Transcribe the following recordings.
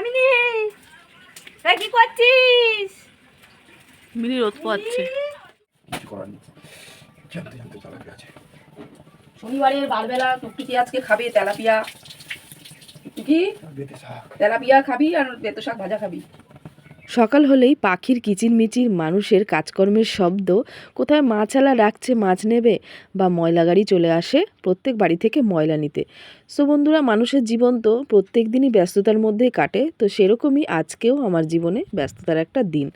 কামিনি এই কি করছিস? মিনি রোদ পাচ্ছে কিছু করার নেই। জানতে জানতে চালাকি আছে শনিবারের বারবেলা টুকটুকি আজকে খাবে? তেলাপিয়া। খাবি আর বেতো শাক ভাজা খাবি। সকাল হলেই পাখির কিচিরমিচির মানুষের কাজকর্মের শব্দ কোথায় মাছালা ডাকছে মাছ নেবে বা ময়লা গাড়ি চলে আসে প্রত্যেক বাড়ি থেকে ময়লা নিতে। সো বন্ধুরা, মানুষের জীবন তো প্রত্যেক দিনই ব্যস্ততার মধ্যেই কাটে, তো সেরকমই আজকেও আমার জীবনে ব্যস্ততার একটা দিন।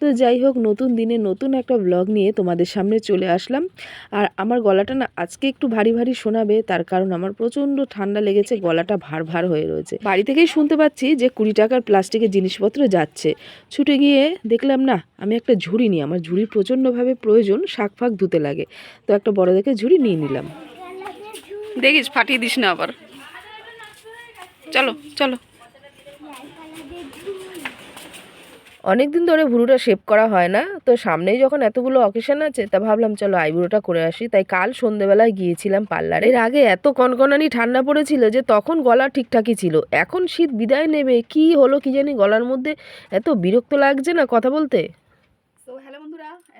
তো যাই হোক, নতুন দিনে নতুন একটা ব্লগ নিয়ে তোমাদের সামনে চলে আসলাম। আর আমার গলাটা না আজকে একটু ভারী ভারী শোনাবে, তার কারণ আমার প্রচণ্ড ঠান্ডা লেগেছে, গলাটা ভার ভার হয়ে রয়েছে। বাড়ি থেকেই শুনতে পাচ্ছি যে কুড়ি টাকার প্লাস্টিকের জিনিসপত্র যাচ্ছে। ছুটে গিয়ে দেখলাম না, আমি একটা ঝুড়ি নিই, আমার ঝুড়ির প্রচণ্ডভাবে প্রয়োজন শাক ফাক ধুতে লাগে। তো একটা বড় দেখে ঝুড়ি নিয়ে নিলাম। দেখিস, ফাটিয়ে দিস না আবার। চলো চলো। অনেক দিন ধরে ভুরুটা শেভ করা হয় না, তো সামনেই যখন এতগুলো অকেশন আছে, তা ভাবলাম, চলো আইবুড়োটা করে আসি। তাই কাল সন্ধেবেলায় গিয়েছিলাম পার্লারে। এর আগে এত কনকনানি ঠান্ডা পড়েছিল যে, তখন গলা ঠিকঠাকই ছিল। এখন শীত বিদায় নেবে, কি হলো কি জানি গলার মধ্যে? এত বিরক্ত লাগছে না কথা বলতে?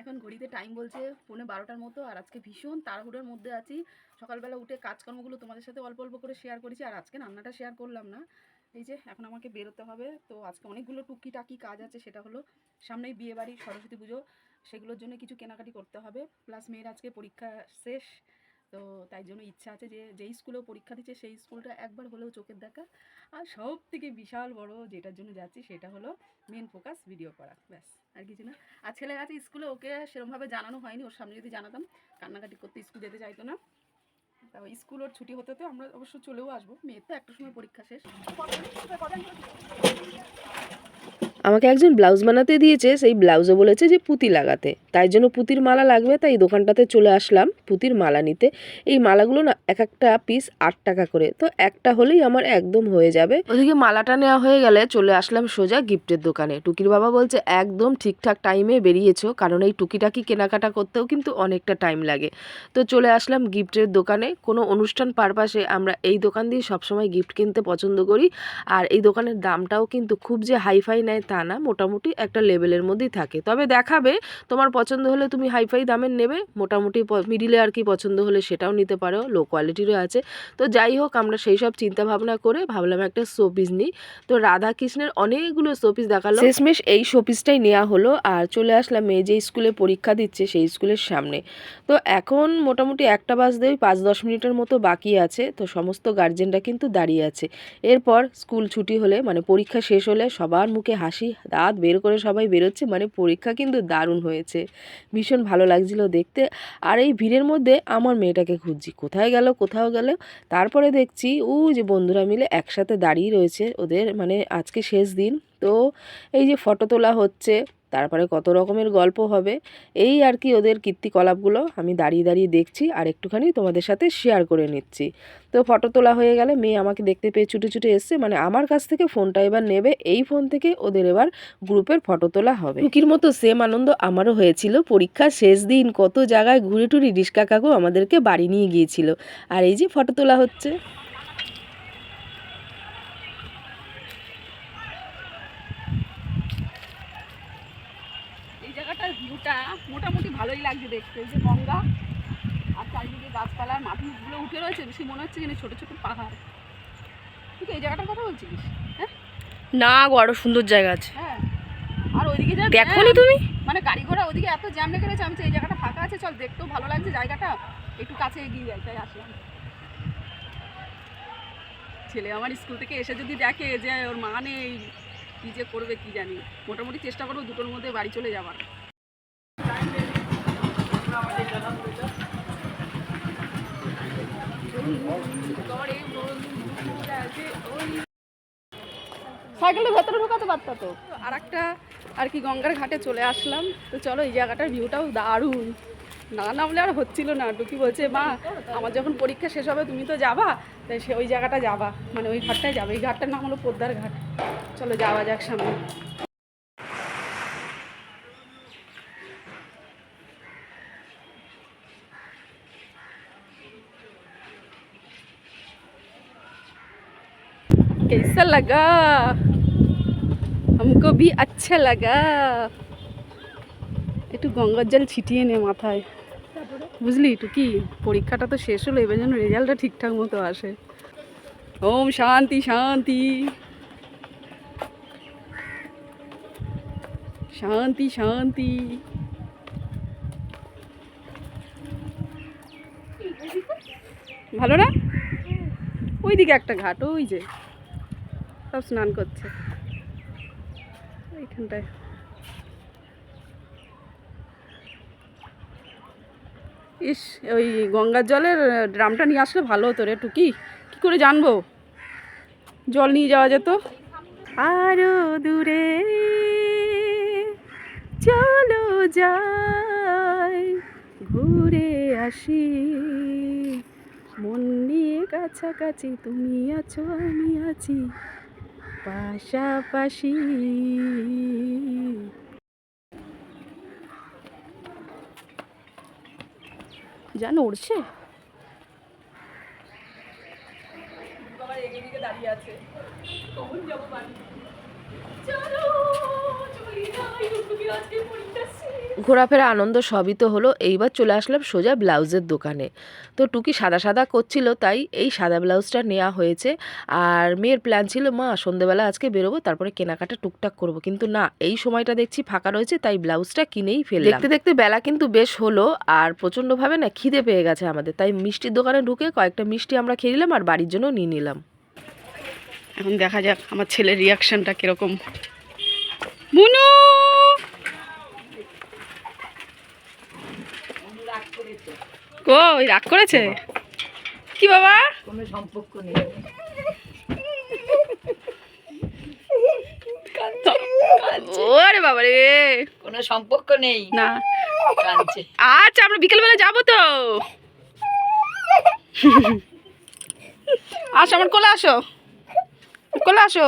এখন ঘড়িতে টাইম বলছে পৌনে বারোটার মতো, আর আজকে ভীষণ তাড়াহুড়োর মধ্যে আছি। সকালবেলা উঠে কাজকর্মগুলো তোমাদের সাথে অল্প অল্প করে শেয়ার করেছি, আর আজকে রান্নাটা শেয়ার করলাম না। এই যে, এখন আমাকে বেরোতে হবে, তো আজকে অনেকগুলো টুকি টাকি কাজ আছে, সেটা হলো সামনেই বিয়েবাড়ি, সরস্বতী পুজো, সেগুলোর জন্য কিছু কেনাকাটি করতে হবে। প্লাস মেয়ের আজকে পরীক্ষা শেষ তো তাই জন্য ইচ্ছা আছে যে, যেই স্কুলেও পরীক্ষা দিচ্ছে, সেই স্কুলটা একবার হলেও চোখের দেখা। আর সব থেকে বিশাল বড় যেটার জন্য যাচ্ছি, সেটা হলো মেন ফোকাস ভিডিও করা। ব্যাস, আর কিছু না। আর ছেলের আছে স্কুলে ওকে সেরকমভাবে জানানো হয়নি। ওর সামনে যদি জানাতাম, কান্নাকাটি করতে স্কুল যেতে চাইতো না। তা স্কুল ওর ছুটি হতে হতে আমরা অবশ্য চলেও আসব। মেয়ের তো একটা সময় পরীক্ষা শেষ। আমাকে একজন ব্লাউজ বানাতে দিয়েছে, সেই ব্লাউজও বলেছে যে পুঁতি লাগাতে। তাই জন্য পুঁতির মালা লাগবে, তাই দোকানটাতে চলে আসলাম পুঁতির মালা নিতে। এই মালাগুলো না এক একটা পিস আট টাকা করে, তো একটা হলেই আমার একদম হয়ে যাবে। ওদিকে মালাটা নেওয়া হয়ে গেলে চলে আসলাম সোজা গিফটের দোকানে। টুকির বাবা বলছে, একদম ঠিকঠাক টাইমে বেরিয়েছো, কারণ এই টুকিটাকি কেনাকাটা করতেও কিন্তু অনেকটা টাইম লাগে। তো চলে আসলাম গিফটের দোকানে। কোনো অনুষ্ঠান পারপাসে আমরা এই দোকান দিয়ে সবসময় গিফট কিনতে পছন্দ করি, আর এই দোকানের দামটাও কিন্তু খুব যে হাইফাই নেয় তা না, মোটামুটি একটা লেভেলের মধ্যেই থাকে। তবে দেখাবে, তোমার পছন্দ হলে তুমি হাইফাই দামের নেবে, মোটামুটি মিডিলে আর কি পছন্দ হলে সেটাও নিতে পারো, লো কোয়ালিটিরও আছে। তো যাই হোক, আমরা সেই সব চিন্তা ভাবনা করে ভাবলাম একটা শোপিস নিই। তো রাধা কৃষ্ণের অনেকগুলো শোপিস দেখাল। শেষমেশ এই শোপিসটাই নেওয়া হলো আর চলে আসলাম মেয়ে যে স্কুলে পরীক্ষা দিচ্ছে সেই স্কুলের সামনে। তো এখন মোটামুটি একটা বাজতে ওই পাঁচ দশ মিনিটের মতো বাকি আছে, তো সমস্ত গার্জেনরা কিন্তু দাঁড়িয়ে আছে। এরপর স্কুল ছুটি হলে মানে পরীক্ষা শেষ হলে সবার মুখে হাসি দাঁত বের করে সবাই বেরোচ্ছে মানে পরীক্ষা কিন্তু দারুণ হয়েছে। ভীষণ ভালো লাগছিল দেখতে। আর এই ভিড়ের মধ্যে আমার মেয়েটাকে খুঁজছি। কোথায় গেল, কোথাও গেল? তারপরে দেখছি ও যে বন্ধুরা মিলে একসাথে দাঁড়িয়ে রয়েছে। ওদের মানে আজকে শেষ দিন। তো এই যে ফটো তোলা হচ্ছে তারপরে কত রকমের গল্প হবে, এই আর কি ওদের কীর্তিকলাপগুলো আমি দাঁড়িয়ে দাঁড়িয়ে দেখছি আর একটুখানি তোমাদের সাথে শেয়ার করে নিচ্ছি। তো ফটো তোলা হয়ে গেলে মেয়ে আমাকে দেখতে পেয়ে ছুটে ছুটে এসছে মানে আমার কাছ থেকে ফোনটা এবার নেবে, এই ফোন থেকে ওদের এবার গ্রুপের ফটো তোলা হবে। টুকির মতো সেম আনন্দ আমারও হয়েছিল, পরীক্ষার শেষ দিন কত জায়গায় ঘুরে টুরি রিস্কা কাকু আমাদেরকে বাড়ি নিয়ে গিয়েছিল। আর এই যে ফটো তোলা হচ্ছে। ভিউটা মোটামুটি ভালোই লাগছে দেখতে এই যে গঙ্গা আর চারিদিকে গাছপালার মাটিগুলো উঠে রয়েছে বেশি মনে হচ্ছে যেন ছোটো ছোটো পাহাড়। ঠিক এই জায়গাটার কথা বলছিস হ্যাঁ? না গো আরও সুন্দর জায়গা আছে। হ্যাঁ। আর ওইদিকে যা দেখোনি জ্যাম, তুমি? মানে গাড়ি ঘোড়া ওইদিকে এত জ্যাম লেগে রয়েছে আমি এই জায়গাটা ফাঁকা আছে চল দেখতেও ভালো লাগছে জায়গাটা। একটু কাছে এগিয়ে যাই তাই আসলাম। ছেলে আমার স্কুল থেকে এসে যদি দেখে যে ওর মা নেই কী যে করবে কি জানি। মোটামুটি চেষ্টা করব দুটোর মধ্যে বাড়ি চলে যাবার সাইকেলটা ভেতরে ঢোকাতে পারতা তো? আর একটা আর কি গঙ্গার ঘাটে চলে আসলাম। তো চলো এই জায়গাটার ভিউটাও দারুণ। না নামলে আর হচ্ছিল না। টুকি বলছে, মা, আমার যখন পরীক্ষা শেষ হবে, তুমি তো যাবা? তাই সে ওই জায়গাটা যাবা। মানে ওই ঘাটটায় যাবে। এই ঘাটটার নাম হলো পোদ্দার ঘাট। চলো যাওয়া যাক সামনে। कैसा लगा हमको भी अच्छा लगा একটু গঙ্গার জল ছিটিয়ে নে মাথায় বুঝলি একটু কি পরীক্ষাটা তো শেষ হলো এবার যেন রেজাল্টটা ঠিকঠাক মতো আসে ওম শান্তি শান্তি শান্তি শান্তি ভালো না ওইদিকে একটা ঘাট ওই যে সব স্নান করছে। এইখানটায়। ইস, ওই গঙ্গার জলের ড্রামটা নিয়ে আসলে ভালো হতো রে টুকি। কী করে জানব? জল নিয়ে যাওয়া যেত। আরও দূরে চলো যাই, ঘুরে আসি। মন নিয়ে কাছাকাছি, তুমি আছো, আমি আছি। পাশাপাশি। জানো উড়ছে? দাঁড়িয়ে আছে। কখন যাব বাড়ি? চলো। ঘোরাফেরা আনন্দ সবই তো হলো এইবার চলে আসলাম সোজা ব্লাউজের দোকানে। তো টুকি সাদা সাদা করছিল তাই এই সাদা ব্লাউজটা নেওয়া হয়েছে। আর মেয়ের প্ল্যান ছিল মা সন্ধেবেলা আজকে বেরোবো তারপরে কেনাকাটা টুকটাক করব। কিন্তু না এই সময়টা দেখছি ফাঁকা রয়েছে তাই ব্লাউজটা কিনেই ফেললাম। দেখতে দেখতে বেলা কিন্তু বেশ হলো আর প্রচণ্ডভাবে না খিদে পেয়ে গেছে আমাদের। তাই মিষ্টির দোকানে ঢুকে কয়েকটা মিষ্টি আমরা খেয়ে নিলাম আর বাড়ির জন্য নিয়ে নিলাম। এখন দেখা যাক আমার ছেলের রিয়াকশনটা কীরকম। মুনু! কই রাগ করেছে? কি বাবা? কোনো সম্পর্ক নেই। ওরে বাবা রে। কোনো সম্পর্ক নেই। না। আচ্ছা আমরা বিকেলবেলা যাব তো। আসো আমার কোলে আসো। কোলে আসো।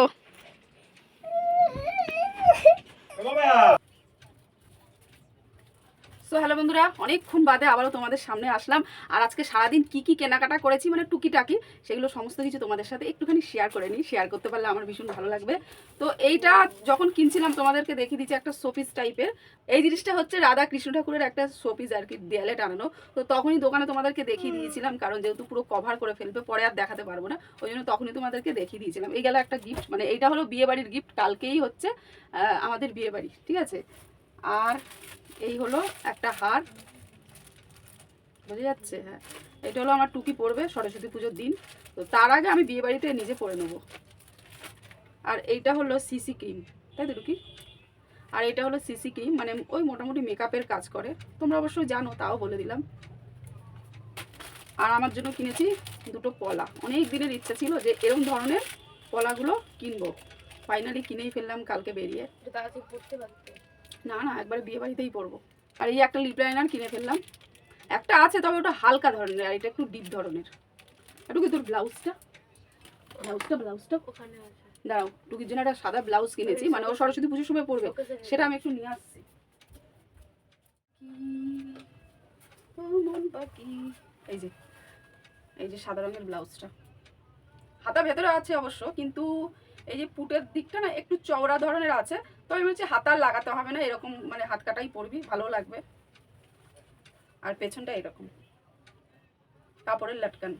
Komm her! সো হ্যালো বন্ধুরা, অনেকক্ষণ বাদে আবারও তোমাদের সামনে আসলাম। আর আজকে সারাদিন কি কি কেনাকাটা করেছি মানে টুকিটাকি, সেগুলো সমস্ত কিছু তোমাদের সাথে একটুখানি শেয়ার করে নিই। শেয়ার করতে পারলে আমার ভীষণ ভালো লাগবে। তো এইটা যখন কিনছিলাম, তোমাদেরকে দেখিয়ে দিচ্ছি একটা শোপিস টাইপের এই জিনিসটা হচ্ছে রাধা কৃষ্ণ ঠাকুরের একটা শোপিস আর কি, দেয়ালে টানানো। তো তখনই দোকানে তোমাদেরকে দেখিয়ে দিয়েছিলাম, কারণ যেহেতু পুরো কভার করে ফেলবে, পরে আর দেখাতে পারব না। ওই জন্য তখনই তোমাদেরকে দেখিয়ে দিয়েছিলাম। এই গেল একটা গিফট মানে এইটা হলো বিয়ে বাড়ির গিফট কালকেই হচ্ছে আমাদের বিয়ে বাড়ি ঠিক আছে? আর এই হলো একটা হার। বোঝা যাচ্ছে? হ্যাঁ। এটা হলো আমার টুকি পড়বে সরস্বতী পুজোর দিন। তো তার আগে আমি বিয়ে বাড়িতে নিজে পরে নেব। আর এইটা হলো সিসি ক্রিম। তাই তো, টুকি? আর এটা হলো সিসি ক্রিম। মানে ওই মোটামুটি মেকআপের কাজ করে। তোমরা অবশ্যই জানো, তাও বলে দিলাম। আর আমার জন্য কিনেছি দুটো পলা। অনেক দিনের ইচ্ছা ছিল যে এরকম ধরনের পলাগুলো কিনবো। ফাইনালি কিনেই ফেললাম, কালকে বেরিয়ে। না না একবারে বিয়ে বাড়িতেই পরবো। আর এই একটা লিপ লাইনার কিনে ফেললাম। একটা আছে তবে ওটা হালকা ধরনের আর এটা একটু ডিপ ধরনের। একটু কি তোর ব্লাউজটা? ব্লাউজটা ব্লাউজটা? ওখানে আছে। দাঁড়াও টুকির জন্য একটা সাদা ব্লাউজ কিনেছি মানে ও সরস্বতী পুজোর সময় পরবে সেটা আমি একটু নিয়ে আসছি। এই যে এই যে সাদা রঙের ব্লাউজটা। হাতা ভেতরে আছে অবশ্য কিন্তু এই যে পুটের দিকটা না একটু চওড়া ধরনের আছে তো আমি বলছি, হাতা আর লাগাতে হবে না, এরকম মানে হাত কাটাই পরবি ভালো লাগবে। আর পেছনটা এরকম। কাপড়ের লাটকান।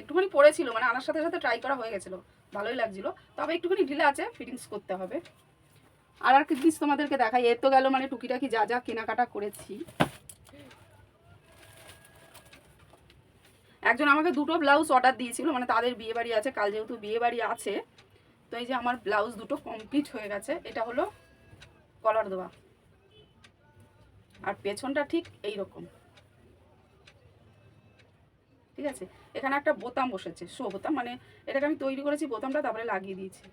একটুখানি পরেছিল মানে আনার সাথে সাথে ট্রাই করা হয়ে গেছিল, ভালোই লাগছিল। তবে একটুখানি ঢিলে আছে ফিটিংস করতে হবে। আর আর জিনিস তোমাদেরকে দেখাই, এর তো গেল মানে টুকিটাকি যা যা কেনাকাটা করেছি। একজন আমাকে দুটো ব্লাউজ অর্ডার দিয়েছিল মানে তাদের বিয়ে বাড়ি আছে, কাল যেহেতু বিয়ে বাড়ি আছে তো এই যে আমার ব্লাউজ দুটো কমপ্লিট হয়ে গেছে, এটা হলো কলার দেওয়া আর পেছনটা ঠিক এই রকম ঠিক আছে? এখানে একটা বোতাম বসেছে, শো বোতাম মানে এটাকে আমি তৈরি করেছি, বোতামটা তারপরে লাগিয়ে দিয়েছি।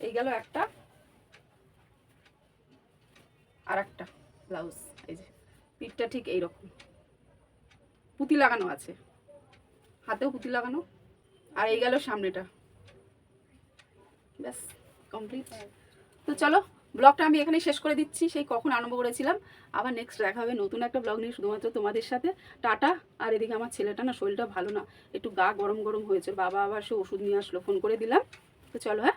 এই গেল একটা আর একটা ব্লাউজ, এই যে। পিঠটা ঠিক এই রকম পুঁতি লাগানো আছে। হাতেও পুঁতি লাগানো। আর এই গেল সামনেটা। ব্যাস কমপ্লিট তো চলো ব্লগটা আমি এখানে শেষ করে দিচ্ছি, সেই কখন আরম্ভ করেছিলাম। আবার নেক্সট দেখা হবে নতুন একটা ব্লগ নিয়ে, শুধুমাত্র তোমাদের সাথে। টাটা। আর এদিকে আমার ছেলেটা না, শরীরটা ভালো না। একটু গা গরম গরম হয়েছে। বাবা আবার সে ওষুধ নিয়ে আসলো ফোন করে দিলাম। তো চলো হ্যাঁ?